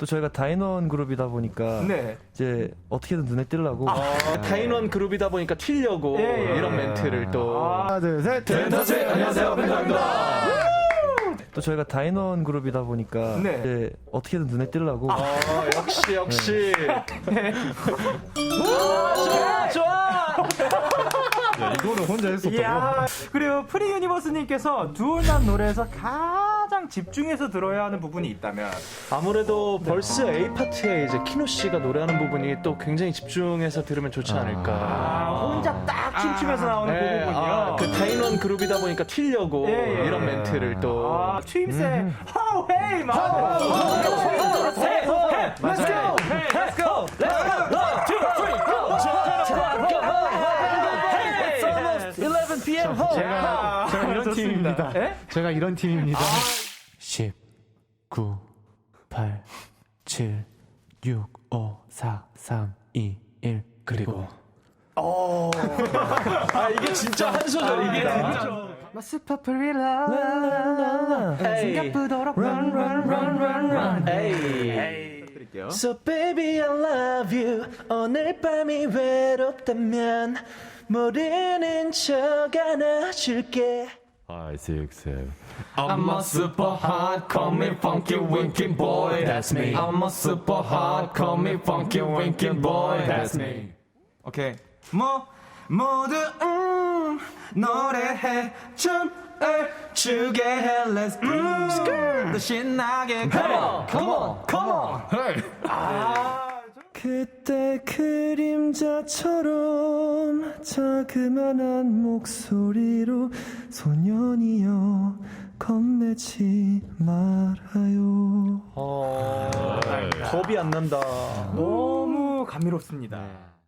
또 저희가 다인원 그룹이다 보니까 네. 이제 어떻게든 눈에 띄려고 다인원 그룹이다 보니까 튀려고 예, 예. 이런 멘트를 또 하나, 둘, 셋. 펜타스 안녕하세요 펜타입니다. 또 저희가 다인원 그룹이다 보니까 네. 이제 어떻게든 눈에 띄려고 아 역시 역시 좋아 좋아 이거는 혼자 했었다고? 이야. 그리고 프리 유니버스님께서 두올남 노래에서 가장 집중해서 들어야 하는 부분이 있다면 아무래도 벌스 A 파트에 이제 키노 씨가 노래하는 부분이 또 굉장히 집중해서 들으면 좋지 않을까. 아, 혼자 딱 춤추면서 나오는 그 네, 부분이요. 아, 그 다인원 그룹이다 보니까 튀려고 예, 예. 이런 멘트를 또 아, 추임새 Let's go. Let's go. 11 p.m. 제가 제가 이런 팀입니다. 예? 제가 이런 팀입니다. 10, 9, 8, 7, 6, 5, 4, 3, 2, 1 그리고 아 이게 진짜 한 소절입니다. 생각보다 run run run run run. 에이. So baby I love you. 오늘 밤이 외롭다면 모르는 척 안아줄게 Five, six, seven. I'm a super hot, call me funky winky boy, that's me. I'm a super hot, call me funky winky boy, that's me. 오케이. 뭐 모두 음 노래해 춤을 추게 해 Let's groove 더 신나게 Come on Come on Come on 그때 그림자처럼 자그마한 목소리로 소년이여 겁내지 말아요. 어, 겁이 안 난다. 너무 감미롭습니다